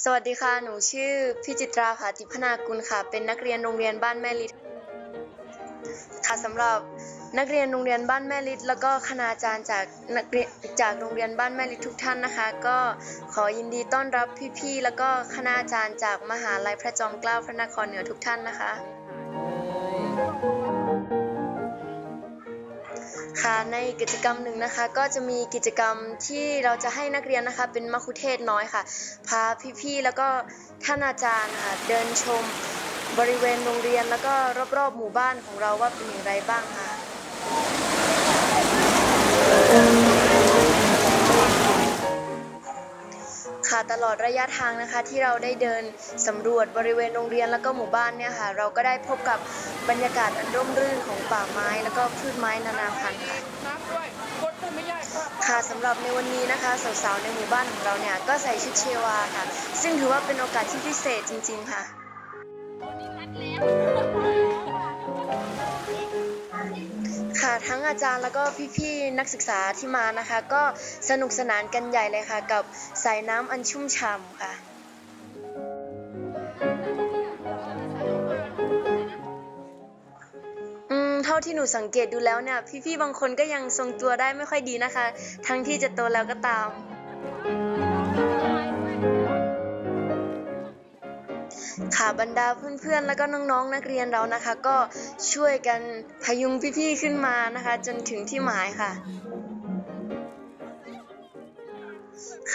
สวัสดีค่ะ หนูชื่อพิจิตราผาติพนากุลค่ะ เป็นนักเรียนโรงเรียนบ้านแม่ลิศค่ะสำหรับนักเรียนโรงเรียนบ้านแม่ลิศแล้วก็คณาจารย์จากนักเรียนจากโรงเรียนบ้านแม่ลิศทุกท่านนะคะ ก็ขอยินดีต้อนรับพี่ๆแล้วก็คณาจารย์จากมหาลัยพระจอมเกล้าพระนครเหนือทุกท่านนะคะ ค่ะในกิจกรรมหนึ่งนะคะ ก็จะมีกิจกรรมที่เราจะให้นักเรียนนะคะเป็นมัคคุเทศก์น้อยค่ะ พาพี่ๆแล้วก็ท่านอาจารย์ค่ะเดินชมบริเวณโรงเรียนแล้วก็รอบๆ หมู่บ้านของเราว่าเป็นอย่างไรบ้างค่ะค่ะตลอดระยะทางนะคะที่เราได้เดินสำรวจบริเวณโรงเรียนแล้วก็หมู่บ้านเนี่ยค่ะเราก็ได้พบกับ บรรยากาศอันร่มรื่นของป่าไม้แล้วก็พืชไม้นานาพันธุ์ค่ะค่ะสำหรับในวันนี้นะคะสาวๆในหมู่บ้านของเราเนี่ยก็ใส่ชุดเชวาค่ะ ซึ่งถือว่าเป็นโอกาสที่พิเศษจริง ๆ ค่ะค่ะทั้งอาจารย์แล้วก็พี่ๆนักศึกษาที่มานะคะ ก็สนุกสนานกันใหญ่เลยค่ะ กับสายน้ำอันชุ่มฉ่ำค่ะ เท่าที่หนูสังเกตดูแล้วเนี่ยพี่ๆบางคนก็ยังทรงตัวได้ไม่ค่อยดีนะคะ ทั้งที่จะโตแล้วก็ตาม ค่ะบรรดาเพื่อนๆ แล้วก็น้องๆ นักเรียนเรานะคะ ก็ช่วยกันพยุงพี่ๆ ขึ้นมานะคะ จนถึงที่หมายค่ะ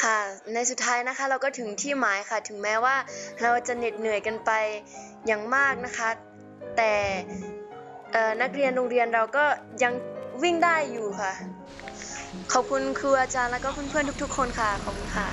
ค่ะ ในสุดท้ายนะคะเราก็ถึงที่หมายค่ะ ถึงแม้ว่าเราจะเหน็ดเหนื่อยกันไปอย่างมากนะคะ แต่ นักเรียนโรงเรียนเราก็ยังวิ่งได้อยู่ค่ะ ขอบคุณครูอาจารย์แล้วก็เพื่อนๆทุก ๆ คนค่ะ ขอบคุณค่ะ